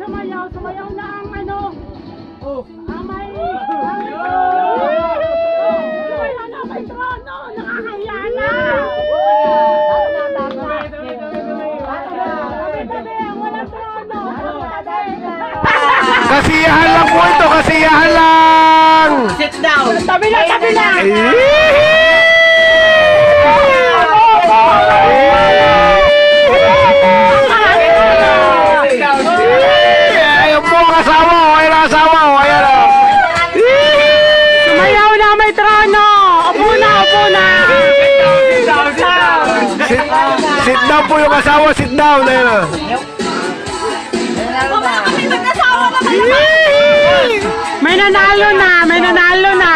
sumayaw, sumayaw na ang ano. Oh. Ang may... ang- Sumayaw na may trono. Nakakahiya na. Kasiyahan lang po ito, kasiyahan lang! Sit down. Tabi na, tabi na. Sit, sit down po yung asawa, sit down, ayun o. May nanalo na, may nanalo na.